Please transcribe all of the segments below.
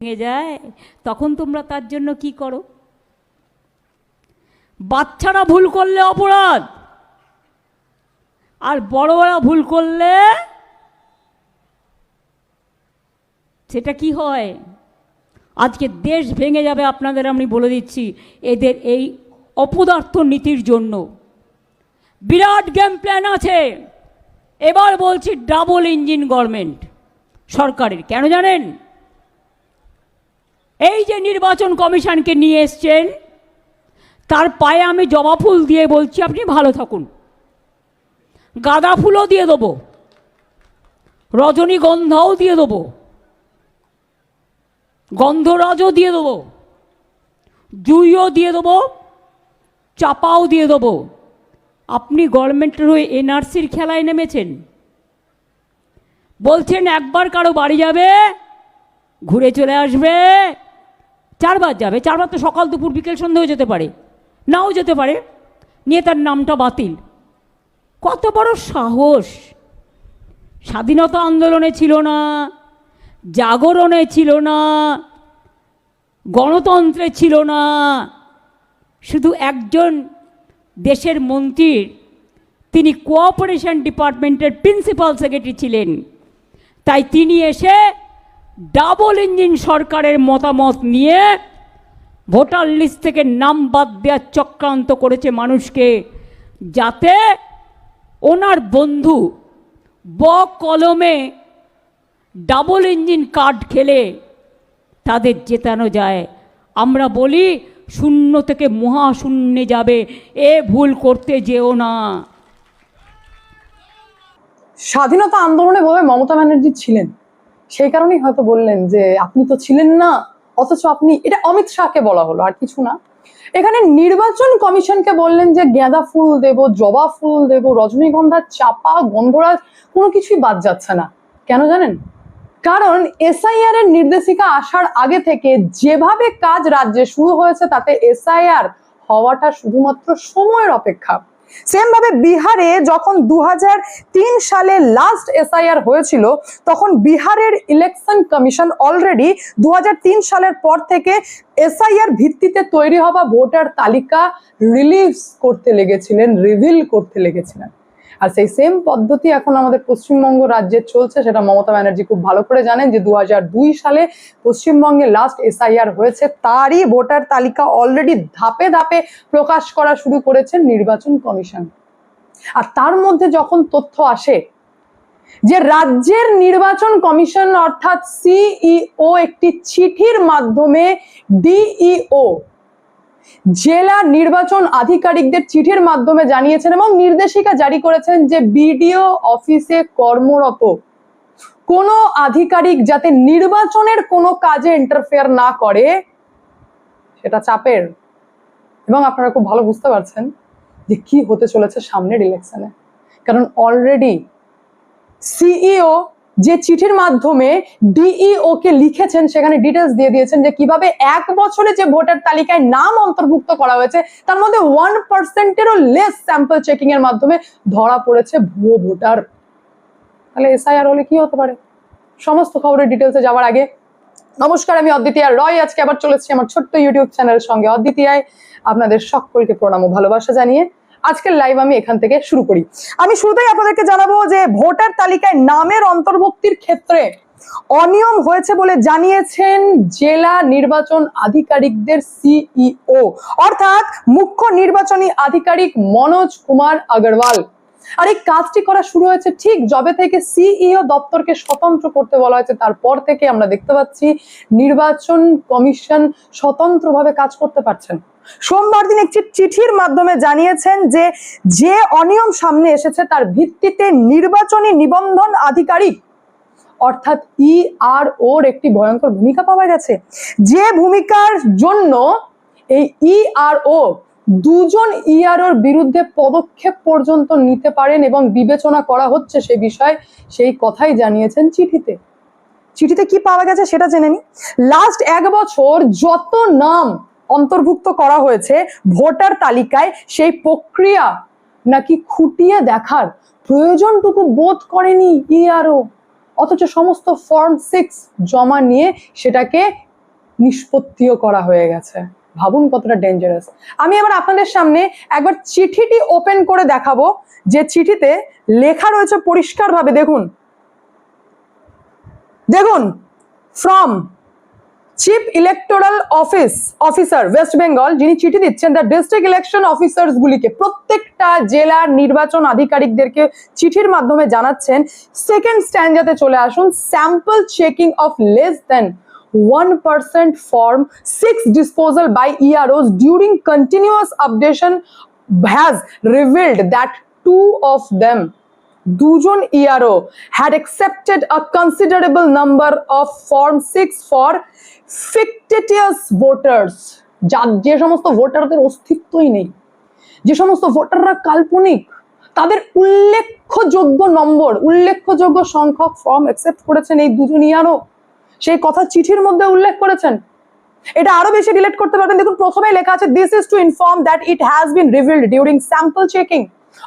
ভেঙে যায়, তখন তোমরা তার জন্য কি করো? বাচ্চারা ভুল করলে অপরাধ। আর বড়রা ভুল করলে সেটা কি হয়? আজকে দেশ ভেঙে যাবে আপনাদের আমি বলে দিচ্ছি, এদের এই অপদার্থ নীতির জন্য। বিরাট গেম প্ল্যান আছে। এবার বলছি ডাবল ইঞ্জিন গভর্নমেন্ট সরকারের, কেন জানেন? এই যে নির্বাচন কমিশনকে নিয়ে এসছেন, তার পায়ে আমি জবা ফুল দিয়ে বলছি, আপনি ভালো থাকুন। গাঁদা ফুলও দিয়ে দেবো। রজনীগন্ধাও দিয়ে দেবো। গন্ধরাজও দিয়ে দেবো। জুইও দিয়ে দেবো। চাপাও দিয়ে দেবো। আপনি গভর্নমেন্টের হয়ে এনআরসির খেলায় নেমেছেন। বলছেন, একবার কারও বাড়ি যাবে, ঘুরে চলে আসবে। চারবার যাবে, চারবার তো সকাল, দুপুর, বিকেল, সন্ধ্যেও যেতে পারে। নাও যেতে পারে। নিয়ে তার নামটা বাতিল। কত বড় সাহস! স্বাধীনতা আন্দোলনে ছিল না, জাগরণে ছিল না, গণতন্ত্রে ছিল না। শুধু একজন দেশের মন্ত্রীর, তিনি কোঅপারেশন ডিপার্টমেন্টের প্রিন্সিপাল সেক্রেটারি ছিলেন। তাই তিনি এসে ডাবল ইঞ্জিন সরকারের মতামত নিয়ে ভোটার লিস্ট থেকে নাম বাদ দেওয়ার চক্রান্ত করেছে মানুষকে, যাতে ওনার বন্ধু ব কলমে ডাবল ইঞ্জিন কার্ড খেলে তাদের জেতানো যায়। আমরা বলি, শূন্য থেকে মহাশূন্যে যাবে, এ ভুল করতে যেও না। স্বাধীনতা আন্দোলনে বোধহয় মমতা ব্যানার্জি ছিলেন। সেই কারণেই হয়তো বললেন যে, আপনি তো ছিলেন না, অথচ আপনি এটা অমিত শাহকে বলা হলো, আর কিছু না। এখানে নির্বাচন কমিশনকে বললেন যে গাঁদা ফুল দেব, জবা ফুল দেব রজনীগন্ধা চাপা, গন্ধরাজ, কোনো কিছুই বাদ যাচ্ছে না। কেন জানেন? কারণ এসআইআর এর নির্দেশিকা আসার আগে থেকে যেভাবে কাজ রাজ্যে শুরু হয়েছে, তাতে এসআইআর হওয়াটা শুধুমাত্র সময়ের অপেক্ষা। সেম ভাবে বিহারে যখন দু সালে লাস্ট এসআইআর হয়েছিল, তখন বিহারের ইলেকশন কমিশন অলরেডি দু হাজার তিন সালের পর থেকে এসআইআর ভিত্তিতে তৈরি হওয়া ভোটার তালিকা রিলিজ করতে লেগেছিলেন রিভিল করতে লেগেছিলেন। আর সেই সেম পদ্ধতি এখন আমাদের পশ্চিমবঙ্গ রাজ্যে চলছে, সেটা মমতা ব্যানার্জি খুব ভালো করে জানেন যে দুহাজার দুই সালে পশ্চিমবঙ্গে লাস্ট এসআইআর হয়েছে, তারই ভোটার তালিকা অলরেডি ধাপে ধাপে প্রকাশ করা শুরু করেছেন নির্বাচন কমিশন। আর তার মধ্যে যখন তথ্য আসে যে রাজ্যের নির্বাচন কমিশন অর্থাৎ সিইও একটি চিঠির মাধ্যমে ডিইও জেলা নির্বাচন আধিকারিকদের চিঠির মাধ্যমে জানিয়েছেন এবং নির্দেশিকা জারি করেছেন যে বিডিও অফিসে কর্মরত কোনো আধিকারিক যাতে নির্বাচনের কোনো কাজে ইন্টারফেয়ার না করে, সেটা চাপের। এবং আপনারা খুব ভালো বুঝতে পারছেন যে কি হতে চলেছে সামনের ইলেকশনে কারণ অলরেডি সিইও যে চিঠির মাধ্যমে ডিইও কে লিখেছেন, সেখানে ডিটেলস দিয়ে দিয়েছেন যে কীভাবে এক বছরে যে ভোটার তালিকায় নাম অন্তর্ভুক্ত করা হয়েছে, তার মধ্যে ওয়ান পার্সেন্টেরও লেস স্যাম্পল চেকিং এর মাধ্যমে ধরা পড়েছে ভুয়ো ভোটার। তাহলে এসআইআর হলে কি হতে পারে? সমস্ত খবরের ডিটেলসে যাওয়ার আগে। নমস্কার, আমি অদ্বিতীয়া রয়, আজকে আবার চলে এসেছি আমার ছোট্ট ইউটিউব চ্যানেলের সঙ্গে। অদ্বিতীয়ায় আপনাদের সকলকে প্রণাম ও ভালোবাসা জানিয়ে আজকের লাইভ আমি এখান থেকে শুরু করি। আমি শুরুতেই আপনাদেরকে জানাব যে ভোটার তালিকায় নামের অন্তর্ভুক্তির ক্ষেত্রে অনিয়ম হয়েছে বলে জানিয়েছেন জেলা নির্বাচন আধিকারিকদের সিইও। অর্থাৎ মুখ্য নির্বাচনী আধিকারিক মনোজ কুমার আগরওয়াল। আর এই কাজটি করা শুরু হয়েছে ঠিক যবে থেকে সিইও দপ্তরকে স্বতন্ত্র করতে বলা হয়েছে, তারপর থেকে আমরা দেখতে পাচ্ছি নির্বাচন কমিশন স্বতন্ত্রভাবে কাজ করতে পারছেন সোমবার দিন একটি চিঠির মাধ্যমে জানিয়েছেন যে যে অনিয়ম সামনে এসেছে তার ভিত্তিতে নির্বাচনী নিবন্ধন আধিকারিক, অর্থাৎ ই আর ওর একটি ভয়ঙ্কর ভূমিকা পাওয়া গেছে। যে ভূমিকার জন্য এই ই আর ও দুজন ইআরওর বিরুদ্ধে পদক্ষেপ পর্যন্ত নিতে পারেন এবং বিবেচনা করা হচ্ছে সে বিষয়ে, সেই কথাই জানিয়েছেন চিঠিতে। চিঠিতে কি পাওয়া গেছে সেটা জেনে নি লাস্ট এক বছর যত নাম অন্তর্ভুক্ত করা হয়েছে, ভোটার তালিকায় সেই প্রক্রিয়া নাকি খুঁটিয়ে দেখার প্রয়োজনটুকু বোধ করেনি ইআরও অথচ সমস্ত ফর্ম সিক্স জমা নিয়ে সেটাকে নিষ্পত্তিও করা হয়ে গেছে। ভাবুন কতটা ডেঞ্জারাস আমি এবার আপনাদের সামনে একবার চিঠিটি ওপেন করে দেখাবো, যে চিঠিতে লেখা রয়েছে পরিষ্কারভাবে, দেখুন। দেখুন from chief electoral office officer West Bengal যিনি চিঠি দিচ্ছেন দ্য ডিস্ট্রিক্ট ইলেকশন অফিসার্স গুলিকে, প্রত্যেকটা জেলার নির্বাচন আধিকারিকদেরকে চিঠির মাধ্যমে জানাচ্ছেন। সেকেন্ড স্ট্যান্ডাতে চলে আসুন sample checking of less than one percent form six disposal by EROs during continuous updation has revealed that two of them দুজন ERO had accepted a considerable number of form 6 for fictitious voters. যা, যে সমস্ত ভোটারদের অস্তিত্বই নেই। যে সমস্ত ভোটাররা কাল্পনিক, তাদের উল্লেখযোগ্য নম্বর উল্লেখযোগ্য সংখ্যক ফর্ম অ্যাকসেপ্ট করেছেন এই দুজন ইয়ারও সেই কথা চিঠির মধ্যে উল্লেখ করেছেন। এটা আরও বেশি ডিলেট করতে পারবেন। দেখুন প্রথমে লেখা আছে this is to inform that it has been revealed during sample checking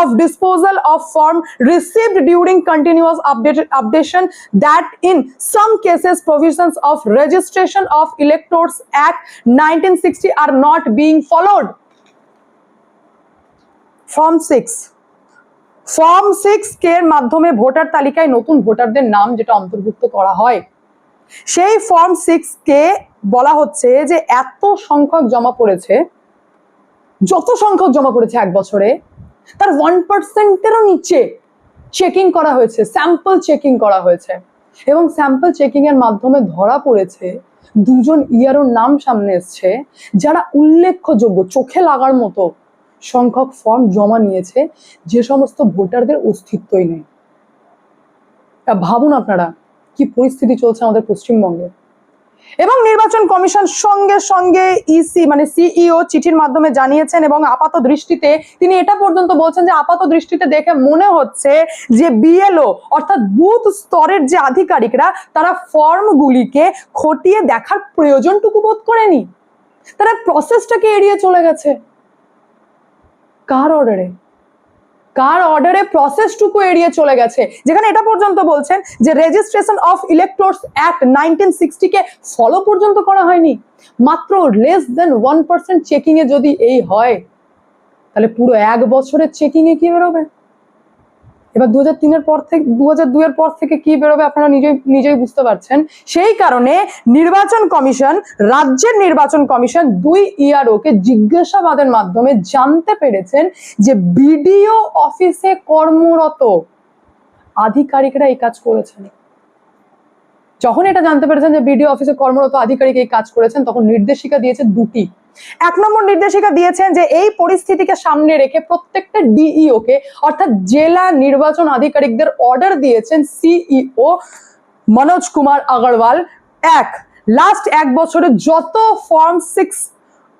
of disposal of form received during continuous update, updation that in some cases provisions of registration of electors act 1960 are not being followed. Form six form six এর মাধ্যমে voter তালিকায় নতুন ভোটারদের নাম যেটা অন্তর্ভুক্ত করা হয়। সেই ফর্ম সিক্স কে বলা হচ্ছে যে এত সংখ্যক জমা পড়েছে, যত সংখ্যক জমা পড়েছে এক বছরে, তার ওয়ান পার্সেন্টেরও নিচে চেকিং করা হয়েছে স্যাম্পল চেকিং করা হয়েছে। এবং স্যাম্পল চেকিং এর মাধ্যমে ধরা পড়েছে দুজন ইয়ারোর নাম সামনে এসছে, যারা উল্লেখযোগ্য, চোখে লাগার মতো সংখ্যক ফর্ম জমা নিয়েছে, যে সমস্ত ভোটারদের অস্তিত্বই নেই। ভাবুন আপনারা কি পরিস্থিতি চলছে আমাদের পশ্চিমবঙ্গে? এবং নির্বাচন কমিশন সঙ্গে সঙ্গে ইসি মানে সিইও চিঠির মাধ্যমে জানিয়েছেন এবং আপাত দৃষ্টিতে তিনি এটা পর্যন্ত বলছেন যে আপাত দৃষ্টিতে দেখে মনে হচ্ছে যে বিএলও অর্থাৎ বুথ স্তরের যে আধিকারিকরা, তারা ফর্মগুলিকে খতিয়ে দেখার প্রয়োজনটুকু বোধ করেনি। তারা প্রসেসটাকে এড়িয়ে চলে গেছে। কার অর্ডারে কার অর্ডারে প্রসেসটুকু এড়িয়ে চলে গেছে? যেখানে এটা পর্যন্ত বলছেন যে registration of electors act nineteen সিক্সটিকে follow পর্যন্ত করা হয়নি। মাত্র লেস দেন ওয়ান পার্সেন্ট চেকিংয়ে যদি এই হয়, তাহলে পুরো এক বছরের চেকিংয়ে কি বেরোবে? এবার দু হাজার পর থেকে দু হাজার দুয়ের পর থেকে কি বেরোবে আপনারা নিজেই নিজেই বুঝতে পারছেন। সেই কারণে নির্বাচন কমিশন, রাজ্যের নির্বাচন কমিশন দুই ইআরও কে জিজ্ঞাসাবাদের মাধ্যমে জানতে পেরেছেন যে বিডিও অফিসে কর্মরত আধিকারিকরা এই কাজ করেছেন। যখন এটা জানতে পেরেছেন যে বিডিও অফিসে কর্মরত আধিকারিক এই কাজ করেছেন, তখন নির্দেশিকা দিয়েছে দুটি। এক নম্বর নির্দেশিকা দিয়েছেন যে এই পরিস্থিতিকে সামনে রেখে প্রত্যেকটা ডিইও কে, অর্থাৎ জেলা নির্বাচন আধিকারিকদের অর্ডার দিয়েছেন সিইও মনোজ কুমার আগরওয়াল। এক লাস্ট এক বছরে যত ফর্ম সিক্স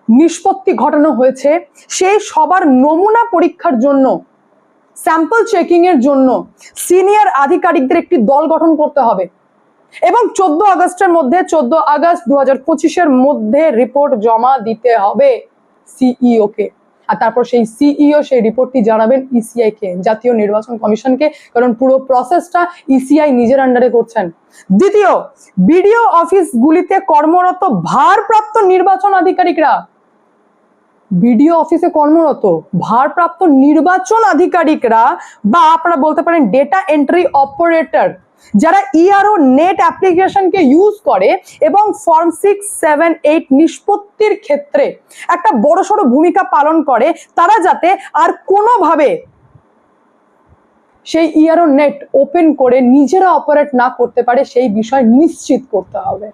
নিষ্পত্তি ঘটানো হয়েছে, সেই সবার নমুনা পরীক্ষার জন্য স্যাম্পল চেকিং এর জন্য সিনিয়র আধিকারিকদের একটি দল গঠন করতে হবে। এবং চোদ্দ আগস্টের মধ্যে, চোদ্দ আগস্ট দু হাজার পঁচিশের মধ্যে রিপোর্ট জমা দিতে হবে সিইও কে আর তারপর সেই সিইও সেই রিপোর্টটি জানাবেন ইসিআই কে জাতীয় নির্বাচন কমিশনকে, কারণ পুরো প্রসেসটা ইসিআই নিজের আন্ডারে করছেন। দ্বিতীয়, বিডিও অফিসগুলিতে কর্মরত ভারপ্রাপ্ত নির্বাচন আধিকারিকরা। বিডিও অফিসে কর্মরত ভারপ্রাপ্ত নির্বাচন আধিকারিকরা বা আপনারা বলতে পারেন ডেটা এন্ট্রি অপারেটর যারা ইআরও নেট অ্যাপ্লিকেশনকে ইউজ করে এবং ফর্ম সিক্স সেভেন এইট নিষ্পত্তির ক্ষেত্রে একটা বড়সড় ভূমিকা পালন করে, তারা যাতে আর কোনোভাবে সেই ইআরও নেট ওপেন করে নিজেরা অপারেট না করতে পারে, সেই বিষয় নিশ্চিত করতে হবে।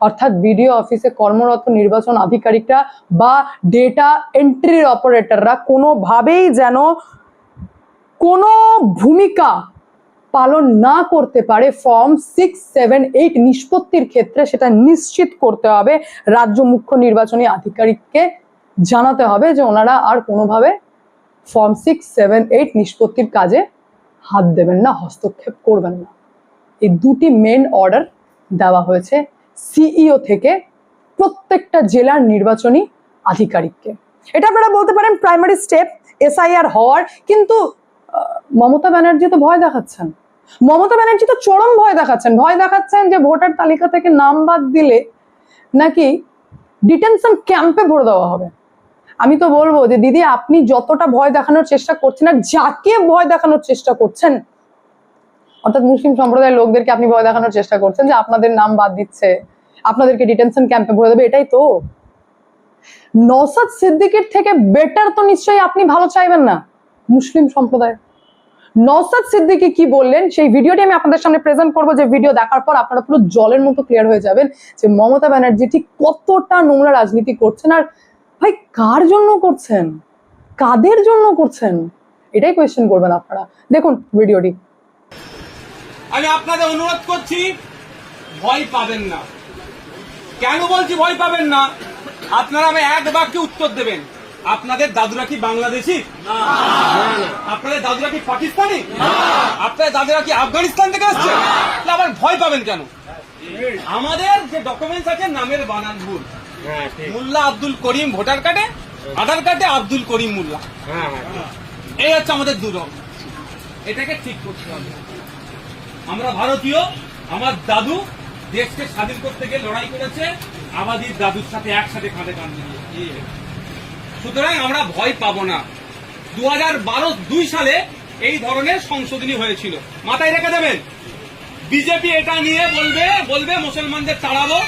অর্থাৎ বিডিও অফিসে কর্মরত নির্বাচন আধিকারিকরা বা ডেটা এন্ট্রির অপারেটররা কোনোভাবেই যেন কোনো ভূমিকা পালন না করতে পারে ফর্ম সিক্স সেভেন এইট নিষ্পত্তির ক্ষেত্রে সেটা নিশ্চিত করতে হবে। রাজ্য মুখ্য নির্বাচনী আধিকারিককে জানাতে হবে যে ওনারা আর কোনোভাবে ফর্ম সিক্স সেভেন এইট নিষ্পত্তির কাজে হাত দেবেন না, হস্তক্ষেপ করবেন না। এই দুটি মেন অর্ডার দেওয়া হয়েছে সিইও থেকে প্রত্যেকটা জেলার নির্বাচনী আধিকারিককে। এটা আপনারা বলতে পারেন প্রাইমারি স্টেপ এসআইআর হওয়ার, কিন্তু মমতা ব্যানার্জি তো ভয় দেখাচ্ছেন। মমতা ব্যানার্জি তো চরম ভয় দেখাচ্ছেন। ভয় দেখাচ্ছেন যে ভোটার তালিকা থেকে নাম বাদ দিলে নাকি ডিটেনশন ক্যাম্পে ভরে দেওয়া হবে। আমি তো বলব যে দিদি, আপনি যতটা ভয় দেখানোর চেষ্টা করছেন আর যাকে ভয় দেখানোর চেষ্টা করছেন, অর্থাৎ মুসলিম সম্প্রদায়ের লোকদেরকে আপনি ভয় দেখানোর চেষ্টা করছেন যে আপনাদের নাম বাদ দিচ্ছে, আপনাদেরকে ডিটেনশন ক্যাম্পে ভরে দেবে, এটাই তো। নসাদ সিদ্দিকের থেকে বেটার তো নিশ্চয়ই আপনি ভালো চাইবেন না, মুসলিম সম্প্রদায় নসাদ সিদ্দিকি কি বললেন? সেই ভিডিওটি আমি আপনাদের সামনে প্রেজেন্ট করব। যে ভিডিও দেখার পর আপনারা পুরো জলের মতো ক্লিয়ার হয়ে যাবেন যে মমতা ব্যানার্জি ঠিক কতটা নোংরা রাজনীতি করছেন আর ভাই, কার জন্য করছেন? কাদের জন্য করছেন? এটাই কোয়েশ্চেন করবেন আপনারা। দেখুন ভিডিওটি আমি আপনাদের অনুরোধ করছি, ভয় পাবেন না। কেন বলছি ভয় পাবেন না? আপনারা আমি এক বাক্যে উত্তর দেবেন। আপনাদের দাদুরা কি বাংলাদেশি? আপনাদের দাদুরা কি পাকিস্তানি? আপনাদের দাদুরা কি আফগানিস্তান থেকে আসছে? আবার ভয় পাবেন কেন? আমাদের যে ডকুমেন্টস আছে নামের বানান ভুল মোল্লা আব্দুল করিম ভোটার কার্ডে আধার কার্ডে আব্দুল করিম মোল্লা। এই হচ্ছে আমাদের দুরব। এটাকে ঠিক করতে হবে। আমরা ভারতীয় আমার দাদু দেশকে স্বাধীন করতে গিয়ে লড়াই করেছে আমাদের দাদুর সাথে একসাথে কাঁধে কাঁধ মিলিয়ে। সুতরাং আমরা ভয় পাবো না। দু হাজার দুই সালে এই ধরনের সংশোধনী হয়েছিল। মাথায় রেখে দেবেন, বিজেপি এটা নিয়ে বলবে বলবে মুসলমানদের তাড়াবো,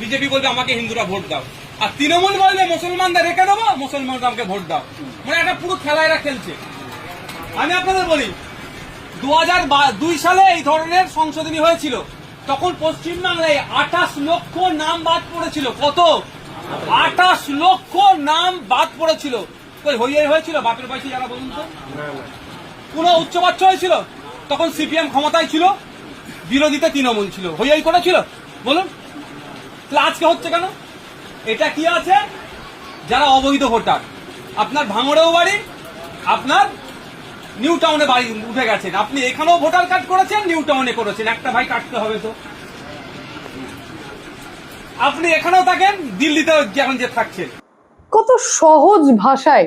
বিজেপি বলবে আমাকে হিন্দুরা ভোট দাও। আর তৃণমূল বলবে মুসলমানদের রেখে দেবো মুসলমানরা আমাকে ভোট দাও। মানে একটা পুরো খেলা এরা খেলছে। আমি আপনাদের বলি দু দুই সালে এই ধরনের সংশোধনী হয়েছিল। তখন পশ্চিমবাংলায় আঠাশ লক্ষ নাম বাদ পড়েছিল। কত? আঠাশ লক্ষ নাম বাদ পড়েছিল। হইয়াই হয়েছিল? বাপের পয়সা যারা বলুন তো। কোন উচ্চবাচ্য হয়েছিল? তখন সিপিএম ক্ষমতায় ছিল। বিরোধীতে তৃণমূল ছিল। হইয়াই করেছিল? বলুন। তাহলে আজকে হচ্ছে কেন? এটা কি আছে? যারা অবৈধ ভোটার। আপনার ভাঙড়েও বাড়ি, আপনার নিউ টাউনে বাড়ি উঠে গেছেন। আপনি এখানেও ভোটার কার্ড করেছেন, নিউ টাউনে করেছেন। একটা ভাই কাটতে হবে তো। আপনি এখানেও থাকেন, দিল্লিতেও যেমন যে থাকছেন। কত সহজ ভাষায়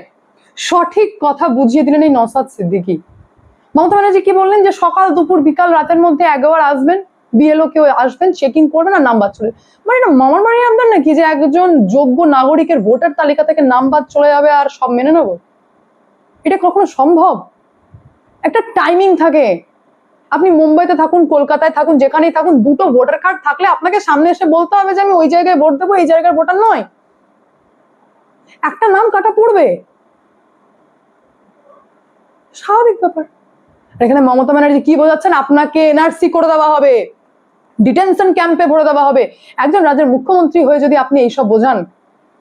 সঠিক কথা বুঝিয়ে দিলেন এই নসাদ সিদ্দিকি। মমতা ব্যানার্জি কি বললেন যে সকাল, দুপুর, বিকাল, রাতের মধ্যে একবার আসবেন বিএলও কেউ আসবেন চেকিং করবেন আর নাম্বার চলে মানে এটা মামার বাড়ি আনবেন নাকি যে একজন যোগ্য নাগরিকের ভোটার তালিকা থেকে নাম বাদ চলে যাবে আর সব মেনে নেব? এটা কখনো সম্ভব? একটা টাইমিং থাকে। আপনি মুম্বাইতে থাকুন, কলকাতায় থাকুন, যেখানেই থাকুন, দুটো ভোটার কার্ড থাকলে আপনাকে সামনে এসে বলতে হবে যে আমি ওই জায়গায় ভোট দেবো, এই জায়গার ভোটার নয়। একটা নাম কাটা পড়বে। স্বাভাবিক ব্যাপার। এখানে মমতা ব্যানার্জি কি বোঝাচ্ছেন? আপনাকে এনআরসি করে দেওয়া হবে। ডিটেনশন ক্যাম্পে ভরে দেওয়া হবে। একজন রাজ্যের মুখ্যমন্ত্রী হয়ে যদি আপনি এইসব বোঝান,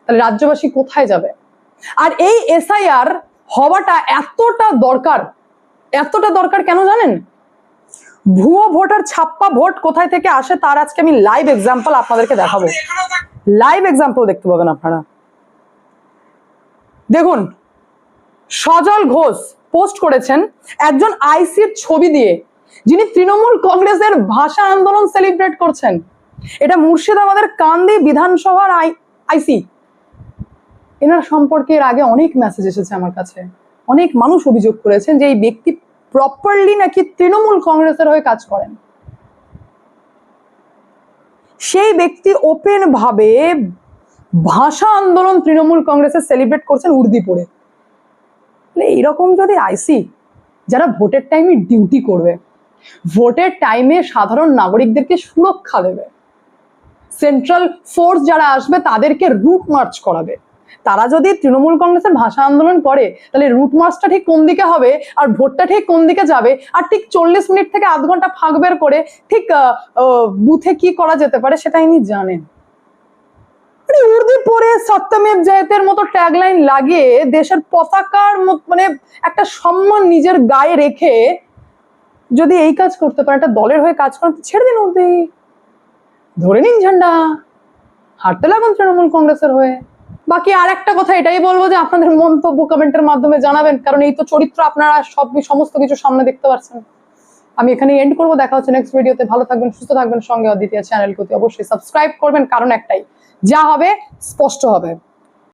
তাহলে রাজ্যবাসী কোথায় যাবে? আর এই এসআইআর হওয়াটা এতটা দরকার। এতটা দরকার কেন জানেন? ভুয়ো ভোটার ছাপ্পা ভোট কোথায় থেকে আসে তার আজকে আমি লাইভ এক্সাম্পল আপনাদেরকে দেখাবো। লাইভ এক্সাম্পল দেখতে পাবেন আপনারা। দেখুন, সজল ঘোষ পোস্ট করেছেন একজন আইসির ছবি দিয়ে, যিনি তৃণমূল কংগ্রেসের ভাষা আন্দোলন সেলিব্রেট করছেন। এটা মুর্শিদাবাদের কান্দি বিধানসভার আই আইসি এনার সম্পর্কে এর আগে অনেক মেসেজ এসেছে আমার কাছে। অনেক মানুষ অভিযোগ করেছেন যে এই ব্যক্তি প্রপারলি নাকি তৃণমূল কংগ্রেসের হয়ে কাজ করেন? সেই ব্যক্তি ওপেন ভাবে ভাষা আন্দোলন তৃণমূল কংগ্রেসের সেলিব্রেট করছেন উর্দি পড়ে তাহলে এইরকম যদি আইসি, যারা ভোটের টাইমে ডিউটি করবে, ভোটের টাইমে সাধারণ নাগরিকদেরকে সুরক্ষা দেবে। সেন্ট্রাল ফোর্স যারা আসবে, তাদেরকে রুট মার্চ করাবে। তারা যদি তৃণমূল কংগ্রেসের ভাষা আন্দোলন করে, তাহলে রুট মার্চটা ঠিক কোন দিকে হবে আর ভোটটা ঠিক কোন দিকে যাবে? আর ঠিক চল্লিশ মিনিট থেকে আধ ঘণ্টা ফাঁক বের করে ঠিক বুথে কি করা যেতে পারে সেটা ইনি জানেন। লাগিয়ে দেশের পতাকার মানে একটা সম্মান নিজের গায়ে রেখে যদি এই কাজ করতে পারে, একটা দলের হয়ে কাজ ছেড়ে দিন ধরে নিন ঝান্ডা। হাঁটতে লাগুন তৃণমূল কংগ্রেসের হয়ে। বাকি আর একটা কথা এটাই বলব যে আপনাদের মন্তব্য কমেন্টের মাধ্যমে জানাবেন, কারণ এই তো চরিত্র আপনারা সব সমস্ত কিছু সামনে দেখতে পাচ্ছেন আমি এখানে এন্ড করব, দেখা হচ্ছে নেক্সট ভিডিওতে ভালো থাকবেন, সুস্থ থাকবেন, সঙ্গে অদ্বিতীয় চ্যানেলকে অবশ্যই সাবস্ক্রাইব করবেন, কারণ একটাই, যা হবে, স্পষ্ট হবে।